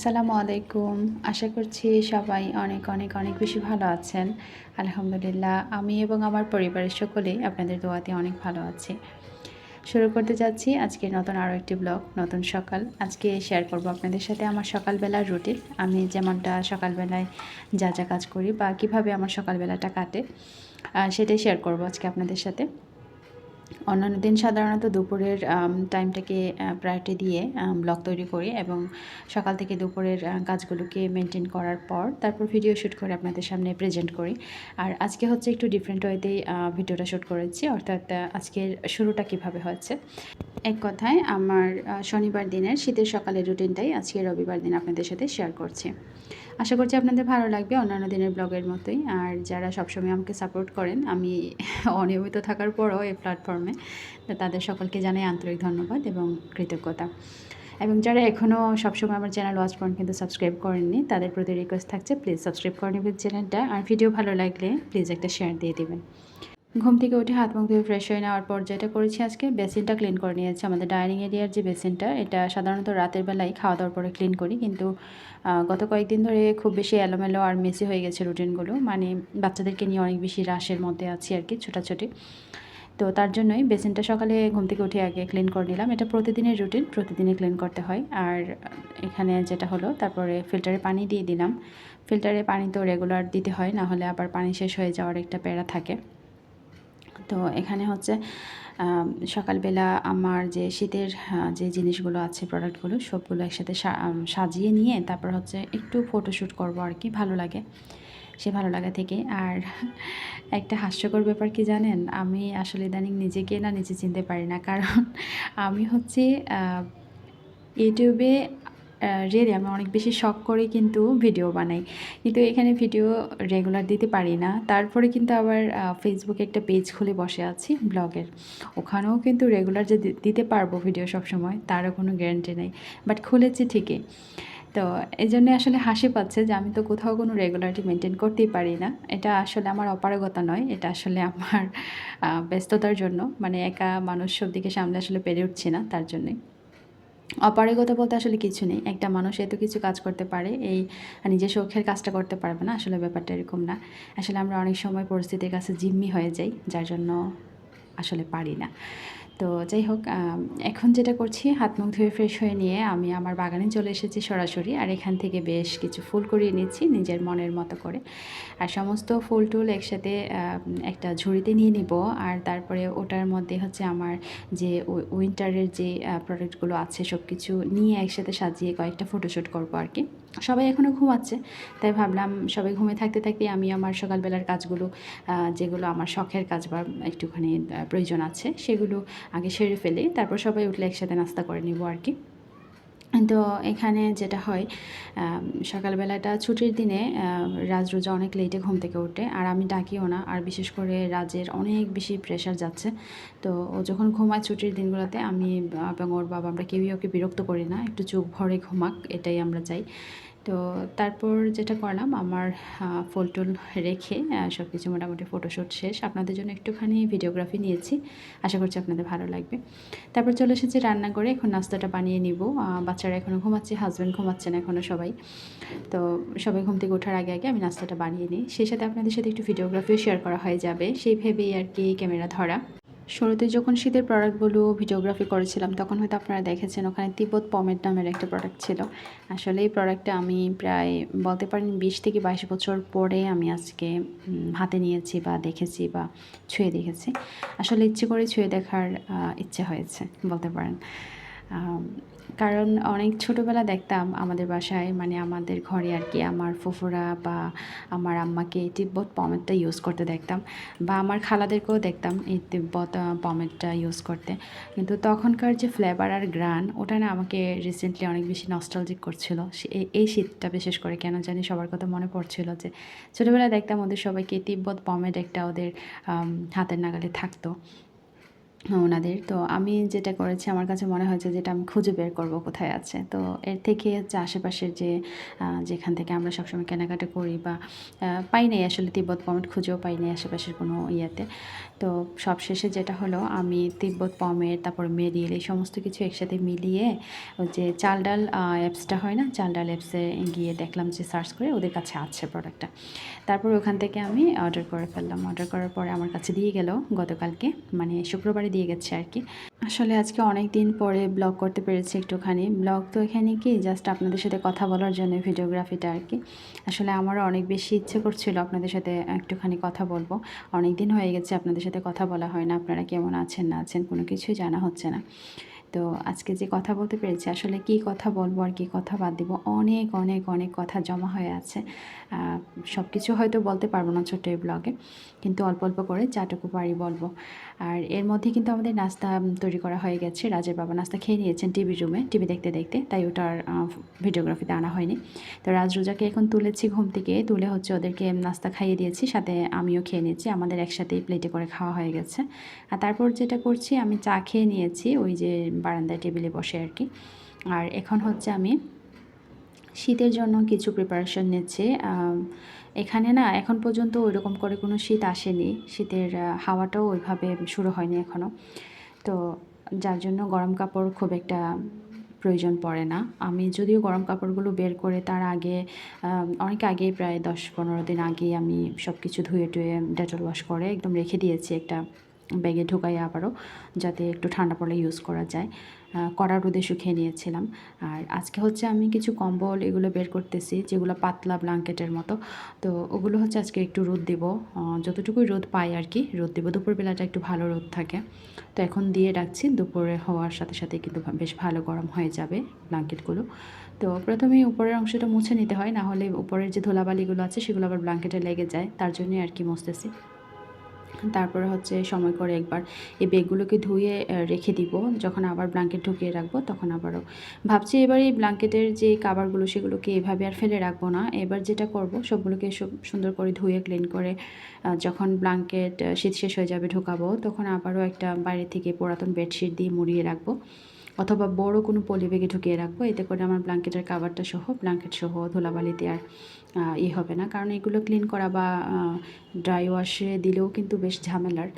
আসসালামু আলাইকুম। আশা করছি সবাই অনেক অনেক অনেক বেশি ভালো আছেন। আলহামদুলিল্লাহ, আমি এবং আমার পরিবারের সকলেই আপনাদের দোয়াতে অনেক ভালো আছি। শুরু করতে যাচ্ছি আজকে নতুন আরও একটি ব্লগ, নতুন সকাল। আজকে শেয়ার করব আপনাদের সাথে আমার সকালবেলার রুটিন আমি যেমনটা সকালবেলায় যা যা কাজ করি বা কীভাবে আমার সকালবেলাটা কাটে সেটাই শেয়ার করব আজকে আপনাদের সাথে। অন্যান্য দিন সাধারণত দুপুরের টাইমটাকে প্রায়োরিটি দিয়ে ব্লগ তৈরি করি এবং সকাল থেকে দুপুরের কাজগুলোকে মেনটেন করার পর তারপর ভিডিও শ্যুট করে আপনাদের সামনে প্রেজেন্ট করি। আর আজকে হচ্ছে একটু ডিফারেন্ট ওয়েতেই ভিডিওটা শ্যুট করেছি। অর্থাৎ আজকের শুরুটা কীভাবে হচ্ছে? এক কথায় আমার শনিবার দিনের শীতের সকালের রুটিনটাই আজকে রবিবার দিন আপনাদের সাথে শেয়ার করছি। আশা করছি আপনাদের ভালো লাগবে অন্যান্য দিনের ব্লগের মতোই। আর যারা সবসময় আমাকে সাপোর্ট করেন, আমি অনিয়মিত থাকার পরও এই প্ল্যাটফর্মে তো তাদের সকলকে জানাই আন্তরিক ধন্যবাদ এবং কৃতজ্ঞতা। এবং যারা এখনও সবসময় আমার চ্যানেল ওয়াচ করেন কিন্তু সাবস্ক্রাইব করেননি, তাদের প্রতি রিকোয়েস্ট থাকছে প্লিজ সাবস্ক্রাইব করে নেবেন চ্যানেলটা। আর ভিডিও ভালো লাগলে প্লিজ একটা শেয়ার দিয়ে দেবেন। ঘুম থেকে উঠে হাত মুখ ধুয়ে ফ্রেশ হয়ে নেওয়ার পর যেটা করেছি আজকে বেসিনটা ক্লিন করে নিয়েছি। আমাদের ডাইনিং এরিয়ার যে বেসিনটা এটা সাধারণত রাতের বেলায় খাওয়া দাওয়ার পরে ক্লিন করি। কিন্তু গত কয়েকদিন ধরে খুব বেশি এলোমেলো আর মেসি হয়ে গেছে রুটিনগুলো মানে বাচ্চাদেরকে নিয়ে অনেক বেশি রাশের মধ্যে আছি আর কি, ছোটাছুটি। তো তার জন্যই বেসিনটা সকালে ঘুম থেকে উঠে আগে ক্লিন করে নিলাম। এটা প্রতিদিনের রুটিন প্রতিদিনই ক্লিন করতে হয়। আর এখানে যেটা হলো, তারপরে ফিল্টারে পানি দিয়ে দিলাম। ফিল্টারে পানি তো রেগুলার দিতে হয়, না হলে আবার পানি শেষ হয়ে যাওয়ার একটা প্যারা থাকে। তো এখানে হচ্ছে সকালবেলা আমার যে শীতের যে জিনিসগুলো আছে প্রোডাক্টগুলো সবগুলো একসাথে সাজিয়ে নিয়ে তারপর হচ্ছে একটু ফটোশ্যুট করব আর কি, ভালো লাগে। সে ভালো লাগা থেকে। আর একটা হাস্যকর ব্যাপার কি জানেন? আমি আসলে ইদানিং নিজেকে না নিজে চিনতে পারি না। কারণ আমি হচ্ছে ইউটিউবে রিয়েলি আমি অনেক বেশি শখ করে কিন্তু ভিডিও বানাই। কিন্তু এখানে ভিডিও রেগুলার দিতে পারি না। তারপরে কিন্তু আবার ফেসবুকে একটা পেজ খুলে বসে আছি ব্লগের। ওখানেও কিন্তু রেগুলার যে দিতে পারব ভিডিও সব সময় তারও কোনো গ্যারান্টি নেই। বাট খুলেছি ঠিকই। তো এই জন্য আসলে হাসি পাচ্ছে যে আমি তো কোথাও কোনো রেগুলারিটি মেনটেন করতেই পারি না। এটা আসলে আমার অপারগতা নয়, এটা আসলে আমার ব্যস্ততার জন্য। মানে একা মানুষ সব দিকে সামলে আসলে পেরে উঠছি না তার জন্যই। অপারগতা বলতে আসলে কিছু নেই। একটা মানুষ এত কিছু কাজ করতে পারে, এই নিজের শখের কাজটা করতে পারবে না, আসলে ব্যাপারটা এরকম না। আসলে আমরা অনেক সময় পরিস্থিতির কাছে জিম্মি হয়ে যাই, যার জন্য আসলে পারি না। তো যাই হোক এখন যেটা করছি, হাত মুখ ধুয়ে ফ্রেশ হয়ে নিয়ে আমি আমার বাগানে চলে এসেছি সরাসরি। আর এখান থেকে বেশ কিছু ফুল করিয়ে নিচ্ছি নিজের মনের মতো করে। আর সমস্ত ফুল টুল একসাথে একটা ঝুড়িতে নিয়ে নিব। আর তারপরে ওটার মধ্যে হচ্ছে আমার যে উইন্টারের যে প্রোডাক্টগুলো আছে সব কিছু নিয়ে একসাথে সাজিয়ে কয়েকটা ফটোশ্যুট করব আর কি। সবাই এখনও ঘুমাচ্ছে, তাই ভাবলাম সবাই ঘুমে থাকতে থাকতে আমি আমার সকালবেলার কাজগুলো যেগুলো আমার শখের কাজ বা একটুখানি প্রয়োজন আছে, সেগুলো আগে সেরে ফেলি, তারপর সবাই উঠলে একসাথে নাস্তা করে নিব আর কি। তো এখানে যেটা হয় সকালবেলাটা ছুটির দিনে রাজ রোজা অনেক লেটে ঘুম থেকে ওঠে, আর আমি ডাকিও না, আর বিশেষ করে রাজের অনেক বেশি প্রেশার যাচ্ছে। তো ও যখন ঘুমায় ছুটির দিনগুলোতে, আমি এবং ওর বাবা আমরা কেউই ওকে বিরক্ত করি না, একটু চোখ ভরে ঘুমাক, এটাই আমরা চাই। তো তারপর যেটা করলাম আমার আহ, ফুল টুল রেখে সব কিছু মোটামুটি ফটোশ্যুট শেষ। আপনাদের জন্য একটুখানি ভিডিওগ্রাফি নিয়েছি। আশা করছি আপনাদের ভালো লাগবে। তারপর চলে এসেছি রান্না করে এখন নাস্তাটা বানিয়ে নিব। বাচ্চারা এখনও ঘুমাচ্ছে হাজব্যান্ড ঘুমাচ্ছেন এখনও সবাই। তো সবাই ঘুম থেকে ওঠার আগে আগে আমি নাস্তাটা বানিয়ে নিই। সেই সাথে আপনাদের সাথে একটু ভিডিওগ্রাফিও শেয়ার করা হয়ে যাবে। সেই ভেবেই আর কি ক্যামেরা ধরা। শুরুতে যখন শীতের প্রোডাক্টগুলো ভিডিওগ্রাফি করেছিলাম, তখন হয়তো আপনারা দেখেছেন ওখানে তিব্বত পমের নামের একটা প্রোডাক্ট ছিল। আসলে এই প্রোডাক্টটা আমি প্রায় বলতে পারেন বিশ থেকে বাইশ বছর পরে আমি আজকে হাতে নিয়েছি বা দেখেছি বা ছুঁয়ে দেখেছি। আসলে ইচ্ছে করে ছুঁয়ে দেখার ইচ্ছে হয়েছে বলতে পারেন। কারণ অনেক ছোটোবেলা দেখতাম আমাদের বাসায় মানে আমাদের ঘরে আর কি আমার ফুফুরা বা আমার আম্মাকে তিব্বত পমেটটা ইউজ করতে দেখতাম বা আমার খালাদেরকেও দেখতাম এই তিব্বত পমেটটা ইউজ করতে। কিন্তু তখনকার যে ফ্লেভার আর গ্রান ওটা না আমাকে রিসেন্টলি অনেক বেশি নস্টালজিক করছিল। এই- শীতটা বিশেষ করে কেন জানি সবার কথা মনে পড়ছিল যে ছোটোবেলায় দেখতাম ওদের সবাইকে তিব্বত পমেট একটা ওদের হাতের নাগালে থাকতো। ওনাদের। তো আমি যেটা করেছি, আমার কাছে মনে হয়েছে যেটা আমি খুঁজে বের করব কোথায় আছে। তো এর থেকে হচ্ছে আশেপাশের যে যেখান থেকে আমরা সবসময় কেনাকাটা করি বা পাই নাই আসলে তিব্বত পমেট, খুঁজেও পাই নাই আশেপাশের কোনো ইয়েতে। তো সবশেষে যেটা হলো, আমি তিব্বত পমেট, তারপর মেরিল এই সমস্ত কিছু একসাথে মিলিয়ে ওই যে চাল ডাল অ্যাপসটা হয় না? চাল ডাল অ্যাপসে গিয়ে দেখলাম যে সার্চ করে ওদের কাছে আছে প্রোডাক্টটা। তারপর ওখান থেকে আমি অর্ডার করে ফেললাম। অর্ডার করার পরে আমার কাছে দিয়ে গেল গতকালকে মানে শুক্রবারে দিয়ে গেছে আর কি। আসলে আজকে অনেক দিন পরে ব্লগ করতে পেরেছি একটুখানি। ব্লগ তো এখানে কি জাস্ট আপনাদের সাথে কথা বলার জন্য ভিডিওগ্রাফিটা আর কি। আসলে আমারও অনেক বেশি ইচ্ছে করছিল আপনাদের সাথে একটুখানি কথা বলব। অনেক দিন হয়ে গেছে আপনাদের সাথে কথা বলা হয় না। আপনারা কেমন আছেন, না আছেন, কোনো কিছুই জানা হচ্ছে না। তো আজকে যে কথা বলতে পেরেছি, আসলে কি কথা বলব আর কি কথা বাদ দিব, অনেক অনেক অনেক কথা জমা হয়ে আছে। সব কিছু হয়তো বলতে পারব না ছোট্ট এই ব্লগে কিন্তু অল্প অল্প করে যাটুকু পারি বলব। আর এর মধ্যে কিন্তু আমাদের নাস্তা তৈরি করা হয়ে গেছে, রাজের বাবা নাস্তা খেয়ে নিয়েছেন টিভি রুমে টিভি দেখতে দেখতে, তাই ওটার ভিডিওগ্রাফিতে আনা হয়নি। তো রাজ রোজাকে এখন তুলেছি ঘুম থেকে, তুলে হচ্ছে ওদেরকে নাস্তা খাইয়ে দিয়েছি, সাথে আমিও খেয়ে নিয়েছি, আমাদের একসাথেই প্লেটে করে খাওয়া হয়ে গেছে। আর তারপর যেটা করছি, আমি চা খেয়ে নিয়েছি, ওই যে বারান্দায় টেবিলে বসে আর কি। আর এখন হচ্ছে আমি শীতের জন্য কিছু প্রিপারেশন নিচ্ছি। এখানে না এখন পর্যন্ত ওইরকম করে কোনো শীত আসেনি। শীতের হাওয়াটাও ওইভাবে শুরু হয়নি এখনও তো যার জন্য গরম কাপড় খুব একটা প্রয়োজন পড়ে না। আমি যদিও গরম কাপড়গুলো বের করে তার আগে অনেক আগেই প্রায় দশ পনেরো দিন আগেই আমি সব কিছু ধুয়ে টুয়ে ডেটল ওয়াশ করে একদম রেখে দিয়েছি একটা ব্যাগে ঢুকাই আবারও, যাতে একটু ঠান্ডা পড়লে ইউজ করা যায়। কড়া রোদে শুকিয়ে নিয়েছিলাম। আর আজকে হচ্ছে আমি কিছু কম্বল এগুলো বের করতেছি, যেগুলো পাতলা ব্ল্যাঙ্কেটের মতো। তো ওগুলো হচ্ছে আজকে একটু রোদ দিব। যতটুকুই রোদ পাই আর কি, রোদ দিব। দুপুরবেলাটা একটু ভালো রোদ থাকে। তো এখন দিয়ে রাখছি। দুপুরে হওয়ার সাথে সাথে কিন্তু বেশ ভালো গরম হয়ে যাবে ব্ল্যাঙ্কেটগুলো তো প্রথমে উপরের অংশটা মুছে নিতে হয়। না হলে উপরের যে ধুলাবালিগুলো আছে, সেগুলো আবার ব্ল্যাঙ্কেটে লেগে যায়। তার জন্যই আর কি মুছতেছি। তারপরে হচ্ছে সময় করে একবার এই বেগগুলোকে ধুয়ে রেখে দিব। যখন আবার ব্ল্যাঙ্কেট ঢুকিয়ে রাখব, তখন আবারও। ভাবছি এবার এই ব্ল্যাঙ্কেটের যে কাভারগুলো সেগুলোকে এভাবে আর ফেলে রাখব না। এবার যেটা করব, সবগুলোকে সব সুন্দর করে ধুয়ে ক্লিন করে যখন ব্ল্যাঙ্কেট শীত শেষ হয়ে যাবে, ঢুকাবো, তখন আবারও একটা বাইরে থেকে পুরাতন বেডশিট দিয়ে মুড়িয়ে রাখব। অথবা বড় কোনো পলি ব্যাগে ঢুকিয়ে রাখব, এতে করে আমার ব্ল্যাঙ্কেটের কাভারটা সহ ব্ল্যাঙ্কেট সহ ধুলাবালিতে আর ই হবে না। কারণ এগুলো ক্লিন করা বা ড্রাই ওয়াশে দিলেও কিন্তু বেশ ঝামেলার।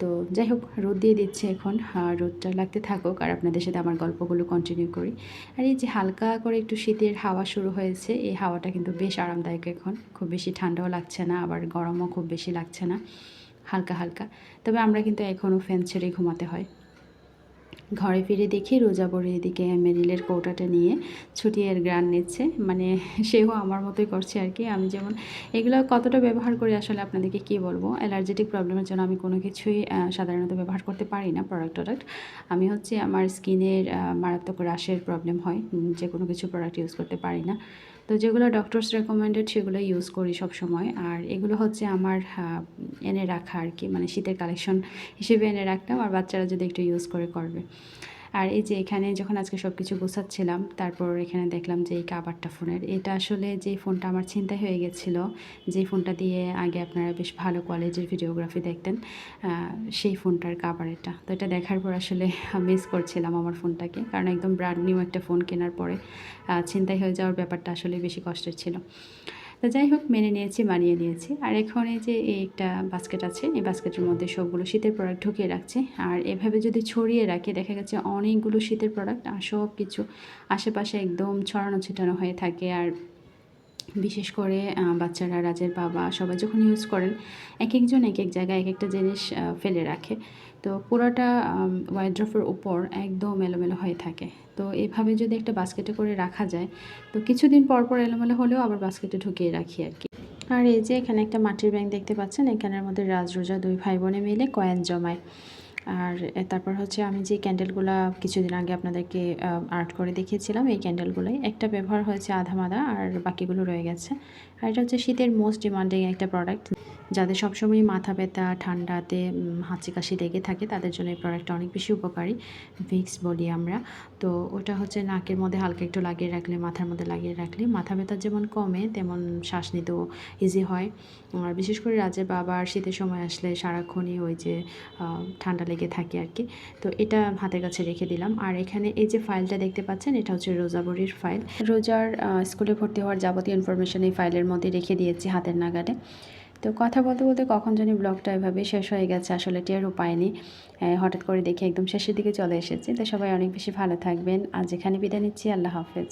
তো যাই হোক, রোদ দিয়ে দিচ্ছে এখন রোদটা লাগতে থাকুক, আর আপনাদের সাথে আমার গল্পগুলো কন্টিনিউ করি। আর এই যে হালকা করে একটু শীতের হাওয়া শুরু হয়েছে, এই হাওয়াটা কিন্তু বেশ আরামদায়ক এখন। খুব বেশি ঠান্ডাও লাগছে না, আবার গরমও খুব বেশি লাগছে না। হালকা হালকা। তবে আমরা কিন্তু এখনও ফ্যান ছেড়ে ঘুমাতে হয়। ঘরে ফিরে দেখি রোজা বড় এদিকে মেরিলের কৌটাটা নিয়ে ছুটিয়ে গ্রান নিচ্ছে। মানে সেও আমার মতোই করছে আর কি। আমি যেমন এগুলো কতটা ব্যবহার করি আসলে আপনাদেরকে কী বলব? অ্যালার্জেটিক প্রবলেমের জন্য আমি কোনো কিছুই সাধারণত ব্যবহার করতে পারি না প্রোডাক্ট টডাক্ট আমি হচ্ছে আমার স্কিনের মারাত্মক রাশের প্রবলেম হয়। যে কোনো কিছু প্রোডাক্ট ইউজ করতে পারি না। তো যেগুলো ডক্টরস রেকমেন্ডেড সেগুলো ইউজ করি সব সময় আর এগুলো হচ্ছে আমার এনে রাখা আর কি মানে শীতের কালেকশন হিসেবে এনে রাখতাম। আর বাচ্চারা যদি একটু ইউজ করে করবে। আর এই যে এখানে যখন আজকে সব কিছু গোছাচ্ছিলাম তারপর এখানে দেখলাম যে এই কাবারটা ফোনের। এটা আসলে যে ফোনটা আমার চিন্তা হয়ে গেছিল যে ফোনটা দিয়ে আগে আপনারা বেশ ভালো কোয়ালিটির ভিডিওগ্রাফি দেখতেন সেই ফোনটার কাবার এটা। তো এটা দেখার পর আসলে মিস করছিলাম আমার ফোনটাকে কারণ একদম ব্র্যান্ড নিউ একটা ফোন কেনার পরে আহ, ছিনতাই হয়ে যাওয়ার ব্যাপারটা আসলে বেশি কষ্টের ছিল। তো যাই হোক, মেনে নিয়েছি মানিয়ে নিয়েছি। আর এখন এই যে এই একটা বাস্কেট আছে, এই বাস্কেটের মধ্যে সবগুলো শীতের প্রোডাক্ট ঢুকিয়ে রাখছে। আর এভাবে যদি ছড়িয়ে রাখে, দেখা গেছে অনেকগুলো শীতের প্রোডাক্ট আর সব কিছু আশেপাশে একদম ছড়ানো ছিটানো হয়ে থাকে। আর বিশেষ করে বাচ্চারা, রাজের বাবা সবাই যখন ইউজ করেন এক একজন এক এক জায়গায় এক একটা জিনিস ফেলে রাখে। তো পুরোটা ওয়াইড্রফের উপর একদম এলোমেলো হয়ে থাকে। তো এভাবে যদি একটা বাস্কেটে করে রাখা যায়, তো কিছুদিন পর পর এলোমেলো হলেও আবার বাস্কেটে ঢুকিয়ে রাখি আর কি। আর এই যে এখানে একটা মাটির ব্যাংক দেখতে পাচ্ছেন, এখানের মধ্যে রাজ, রোজা দুই ভাই বোনে মিলে কয়েন জমায়। আর তারপর হচ্ছে আমি যে ক্যান্ডেলগুলো কিছুদিন আগে আপনাদেরকে আর্ট করে দেখিয়েছিলাম, এই ক্যান্ডেলগুলোই একটা ব্যবহার হয়েছে আধা মাদা আর বাকিগুলো রয়ে গেছে। আর এটা হচ্ছে শীতের মোস্ট ডিমান্ডিং একটা প্রোডাক্ট যাদের সবসময় মাথা ব্যথা, ঠান্ডাতে হাঁচি কাশি লেগে থাকে, তাদের জন্য এই প্রোডাক্টটা অনেক বেশি উপকারী ভিক্স বলি আমরা। তো ওটা হচ্ছে নাকের মধ্যে হালকা একটু লাগিয়ে রাখলে, মাথার মধ্যে লাগিয়ে রাখলে, মাথা ব্যথা যেমন কমে, তেমন শ্বাস নিতেও ইজি হয়। আর বিশেষ করে রাজের বাবার শীতের সময় আসলে সারাক্ষণই ওই যে ঠান্ডা লেগে থাকে আর কি। তো এটা হাতের কাছে রেখে দিলাম। আর এখানে এই যে ফাইলটা দেখতে পাচ্ছেন, এটা হচ্ছে রোজাবরির ফাইল রোজার স্কুলে ভর্তি হওয়ার যাবতীয় ইনফরমেশন এই ফাইলের মধ্যে রেখে দিয়েছি হাতের নাগালে। তো কথা বলতে বলতে কখন জানি ব্লগটা এভাবে শেষ হয়ে গেছে, আসলে টেরও পাইনি। নেই হঠাৎ করে দেখে একদম শেষের দিকে চলে এসেছি। তো সবাই অনেক বেশি ভালো থাকবেন। আর যেখানে বিদায় নিচ্ছি। আল্লাহ হাফেজ।